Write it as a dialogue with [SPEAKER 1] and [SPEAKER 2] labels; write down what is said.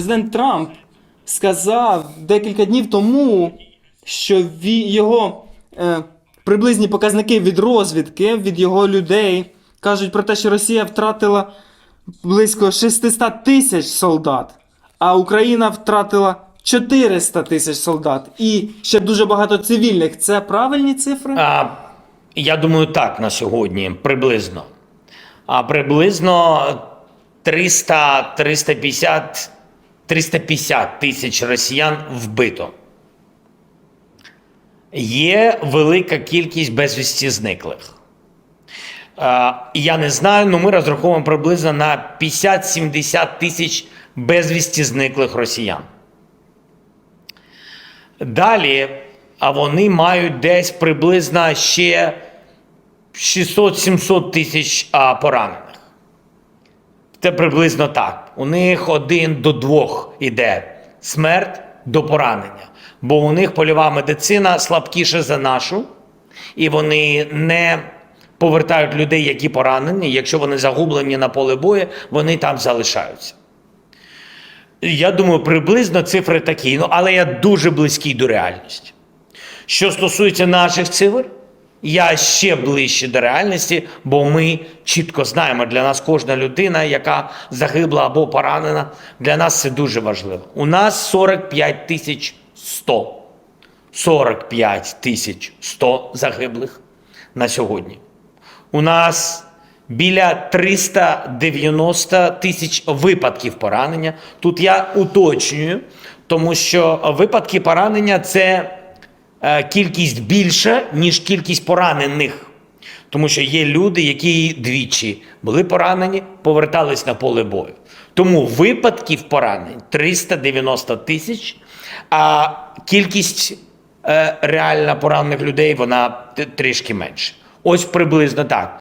[SPEAKER 1] Президент Трамп сказав декілька днів тому, що його е, приблизні показники від розвідки, від його людей кажуть про те, що Росія втратила близько 600 тисяч солдат, а Україна втратила 400 тисяч солдат. І ще дуже багато цивільних. Це правильні цифри?
[SPEAKER 2] А, я думаю, так на сьогодні приблизно. А приблизно 300, 350, 350 тисяч росіян вбито. Є велика кількість безвісті зниклих. Я не знаю, але ми розраховуємо приблизно на 50-70 тисяч безвісті зниклих росіян. Далі, а вони мають десь приблизно ще 600-700 тисяч поранених. Це приблизно так. У них один до двох іде смерть до поранення. Бо у них польова медицина слабкіша за нашу, і вони не повертають людей, які поранені. Якщо вони загублені на поле бою, вони там залишаються. Я думаю, приблизно цифри такі, ну, але я дуже близький до реальності. Що стосується наших цифр, я ще ближче до реальності, бо ми чітко знаємо, для нас кожна людина, яка загибла або поранена, для нас це дуже важливо. У нас 45 тисяч 100. 45 тисяч 100 загиблих на сьогодні. У нас біля 390 тисяч випадків поранення. Тут я уточнюю, тому що випадки поранення це кількість більша, ніж кількість поранених. Тому що є люди, які двічі були поранені, повертались на поле бою. Тому випадків поранень 390 тисяч, а кількість е, реально поранених людей вона трішки менше. Ось приблизно так.